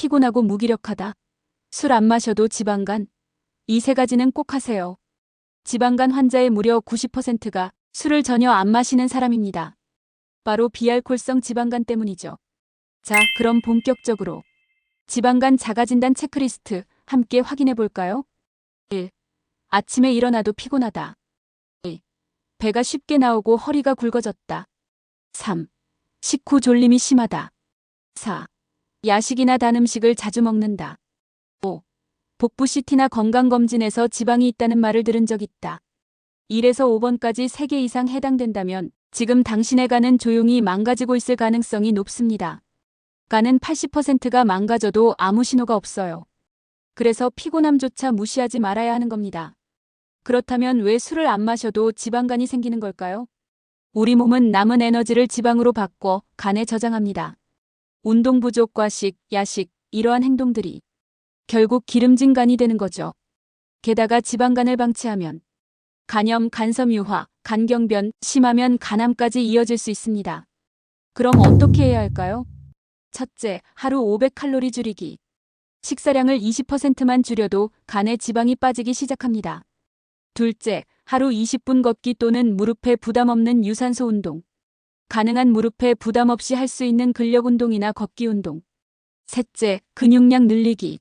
피곤하고 무기력하다. 술 안 마셔도 지방간. 이 세 가지는 꼭 하세요. 지방간 환자의 무려 90%가 술을 전혀 안 마시는 사람입니다. 바로 비알콜성 지방간 때문이죠. 자, 그럼 본격적으로 지방간 자가진단 체크리스트 함께 확인해 볼까요? 1. 아침에 일어나도 피곤하다. 2. 배가 쉽게 나오고 허리가 굵어졌다. 3. 식후 졸림이 심하다. 4. 야식이나 단 음식을 자주 먹는다. 5. 복부 CT나 건강검진에서 지방이 있다는 말을 들은 적 있다. 1에서 5번까지 3개 이상 해당된다면 지금 당신의 간은 조용히 망가지고 있을 가능성이 높습니다. 간은 80%가 망가져도 아무 신호가 없어요. 그래서 피곤함조차 무시하지 말아야 하는 겁니다. 그렇다면 왜 술을 안 마셔도 지방간이 생기는 걸까요? 우리 몸은 남은 에너지를 지방으로 바꿔 간에 저장합니다. 운동 부족, 과 식, 야식, 이러한 행동들이 결국 기름진 간이 되는 거죠. 게다가 지방간을 방치하면 간염, 간섬유화, 간경변, 심하면 간암까지 이어질 수 있습니다. 그럼 어떻게 해야 할까요? 첫째, 하루 500칼로리 줄이기. 식사량을 20%만 줄여도 간에 지방이 빠지기 시작합니다. 둘째, 하루 20분 걷기 또는 무릎에 부담 없는 유산소 운동. 가능한 무릎에 부담 없이 할 수 있는 근력 운동이나 걷기 운동. 셋째, 근육량 늘리기.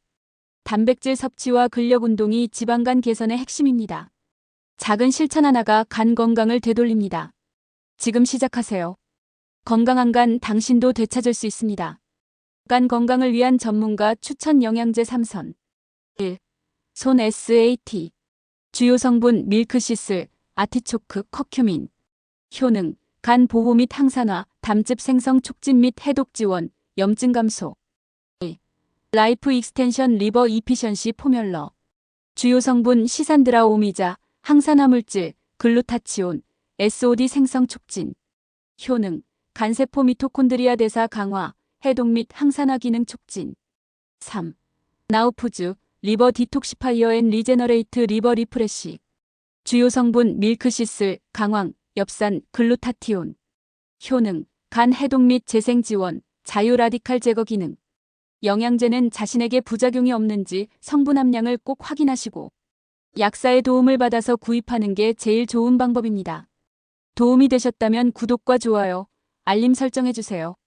단백질 섭취와 근력 운동이 지방간 개선의 핵심입니다. 작은 실천 하나가 간 건강을 되돌립니다. 지금 시작하세요. 건강한 간 당신도 되찾을 수 있습니다. 간 건강을 위한 전문가 추천 영양제 3선. 1. 손 SAT. 주요 성분 밀크시슬, 아티초크, 커큐민. 효능, 간 보호 및 항산화, 담즙 생성 촉진 및 해독 지원, 염증 감소. 2. 라이프 익스텐션 리버 이피션시 포뮬러. 주요 성분 시산드라 오미자, 항산화 물질, 글루타치온, SOD 생성 촉진. 효능, 간세포 미토콘드리아 대사 강화, 해독 및 항산화 기능 촉진. 3. 나우푸즈, 리버 디톡시파이어 앤 리제너레이트 리버 리프레시. 주요 성분 밀크시슬, 강황, 엽산, 글루타티온. 효능, 간 해독 및 재생 지원, 자유 라디칼 제거 기능. 영양제는 자신에게 부작용이 없는지 성분 함량을 꼭 확인하시고 약사의 도움을 받아서 구입하는 게 제일 좋은 방법입니다. 도움이 되셨다면 구독과 좋아요, 알림 설정해주세요.